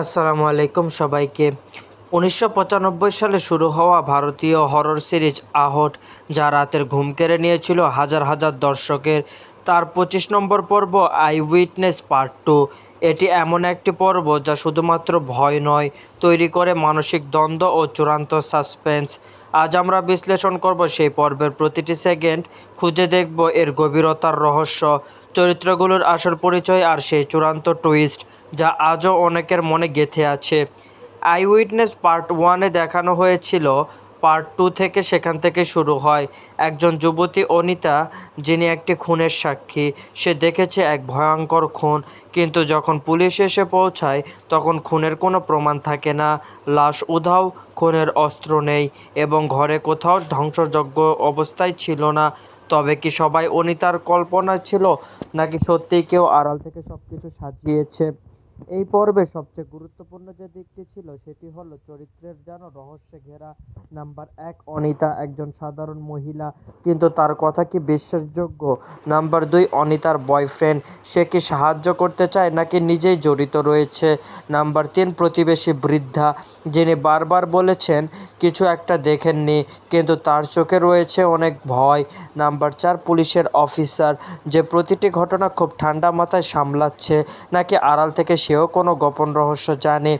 আসসালামু আলাইকুম সবাইকে। উনিশশো পঁচানব্বই সালে শুরু হওয়া ভারতীয় হরর সিরিজ আহট, যা রাতের ঘুম কেড়ে নিয়েছিল হাজার হাজার দর্শকের। তার পঁচিশ নম্বর পর্ব আই উইটনেস পার্ট টু। এটি এমন একটি পর্ব যা শুধুমাত্র ভয় নয়, তৈরি করে মানসিক দ্বন্দ্ব ও চূড়ান্ত সাসপেন্স। আজ আমরা বিশ্লেষণ করব সেই পর্বের প্রতিটি সেকেন্ড, খুঁজে দেখব এর গভীরতার রহস্য, চরিত্রগুলোর আসল পরিচয় আর সেই চূড়ান্ত টুইস্ট যা আজও অনেকের মনে গেঁথে আছে। আই উইটনেস পার্ট ওয়ানে দেখানো হয়েছিল, পার্ট টু থেকে সেখান থেকে শুরু হয়। একজন যুবতী অনিতা, যিনি একটি খুনের সাক্ষী, সে দেখেছে এক ভয়ঙ্কর খুন, কিন্তু যখন পুলিশ এসে পৌঁছায়, তখন খুনের কোনো প্রমাণ থাকে না। লাশ উধাও, খুনের অস্ত্র নেই, এবং ঘরে কোথাও ধ্বংসযজ্ঞ অবস্থায় ছিল না। তবে কি সবাই অনিতার কল্পনা ছিল, নাকি সত্যিই কেউ আড়াল থেকে সব কিছু সাজিয়েছে? এই পর্বে সবচেয়ে গুরুত্বপূর্ণ যে দিকটি ছিল সেটি হলো চরিত্রের যেন রহস্যে ঘেরা নাম্বার এক অনিতা একজন সাধারণ মহিলা, কিন্তু তার কথা কি বিশ্বাসযোগ্য? নাম্বার দুই, অনিতার বয়ফ্রেন্ড, সে কি সাহায্য করতে চায় নাকি নিজেই জড়িত রয়েছে? নাম্বার তিন, প্রতিবেশী বৃদ্ধা, যিনি বারবার বলেছেন, কিছু একটা দেখেননি, কিন্তু তার চোখে রয়েছে অনেক ভয়। নাম্বার চার, পুলিশের অফিসার, যে প্রতিটি ঘটনা খুব ঠান্ডা মাথায় সামলাচ্ছে, নাকি আড়াল থেকে সেও কোনো গোপন রহস্য জানে।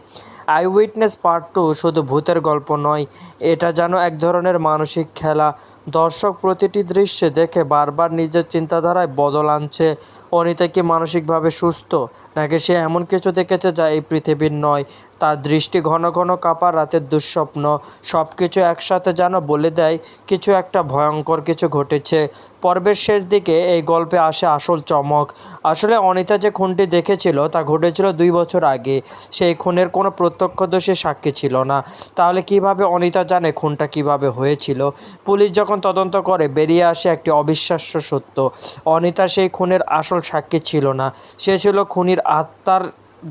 আই উইটনেস পার্ট টু শুধু ভূতের গল্প নয়, এটা যেন এক ধরনের মানসিক খেলা। দর্শক প্রতিটি দৃশ্যে দেখে বারবার নিজের চিন্তাধারায় বদল আনছে। অনিতা কি মানসিকভাবে সুস্থ? নাকি সে এমন কিছু দেখেছে যা এই পৃথিবীর নয়? তার দৃষ্টি ঘন ঘন কাঁপা রাতের দুঃস্বপ্ন। সব কিছু একসাথে যেন বলে দেয়, কিছু একটা ভয়ঙ্কর কিছু ঘটেছে। পর্বের শেষ দিকে এই গল্পে আসে আসল চমক। আসলে অনিতা যে খুনটি দেখেছিল তা ঘটেছিল দুই বছর আগে। সেই খুনের কোনো প্রত্যক্ষদর্শী সাক্ষী ছিল না। তাহলে কীভাবে অনিতা জানে খুনটা কীভাবে হয়েছিল? পুলিশ যখন তদন্ত করে, বেরিয়ে আসে একটি অবিশ্বাস্য সত্য। অনিতা সেই খুনের আসল সাক্ষী ছিল না। সে ছিল খুনির আত্মার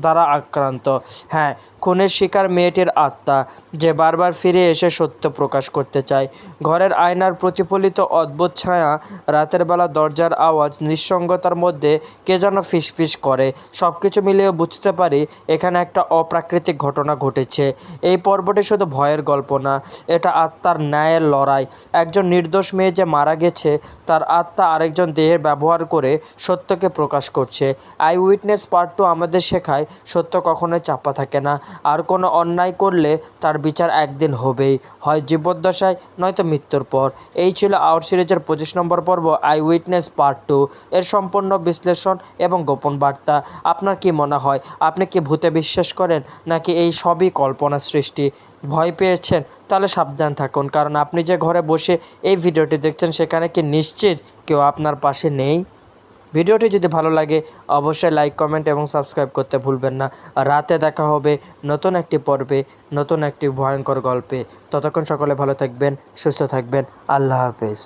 দ্বারা আক্রান্ত। হ্যাঁ খুনের শিকার মেয়েটির আত্মা, যে বারবার ফিরে এসে সত্য প্রকাশ করতে চায়। ঘরের আয়নার প্রতিফলিত অদ্ভুত ছায়া রাতের বেলা দরজার আওয়াজ নিঃসঙ্গতার মধ্যে কে যেন ফিসফিস করে। সব কিছু মিলিয়ে বুঝতে পারি এখানে একটা অপ্রাকৃতিক ঘটনা ঘটেছে। এই পর্বটি শুধু ভয়ের গল্প না, এটা আত্মার ন্যায়ের লড়াই। একজন নির্দোষ মেয়ে যে মারা গেছে, তার আত্মা আরেকজন দেহের ব্যবহার করে সত্যকে প্রকাশ করছে। আই উইটনেস পার্ট টু আমাদের শেখায় সত্য কখনোই চাপা থাকে না। আর কোনো অন্যায় করলে তার বিচার একদিন হবেই। হয় জীবদ্দশায়, নয়তো মৃত্যুর পর। এই ছিল আউট সিরিজের পঁচিশ নম্বর পর্ব, আই উইটনেস পার্ট টু। এর সম্পূর্ণ বিশ্লেষণ এবং গোপন বার্তা। আপনার কি মনে হয়, আপনি কি ভূতে বিশ্বাস করেন, নাকি এই সবই কল্পনা সৃষ্টি? ভয় পেয়েছেন? তাহলে সাবধান থাকুন, কারণ আপনি যে ঘরে বসে এই ভিডিওটি দেখছেন, সেখানে কি নিশ্চিত কেউ আপনার পাশে নেই? ভিডিওটি যদি ভালো লাগে, অবশ্যই লাইক কমেন্ট এবং সাবস্ক্রাইব করতে ভুলবেন না। রাতে দেখা হবে নতুন একটি পর্বে, নতুন একটি ভয়ঙ্কর গল্পে। ততক্ষণ সকলে ভালো থাকবেন, সুস্থ থাকবেন। আল্লাহ হাফেজ।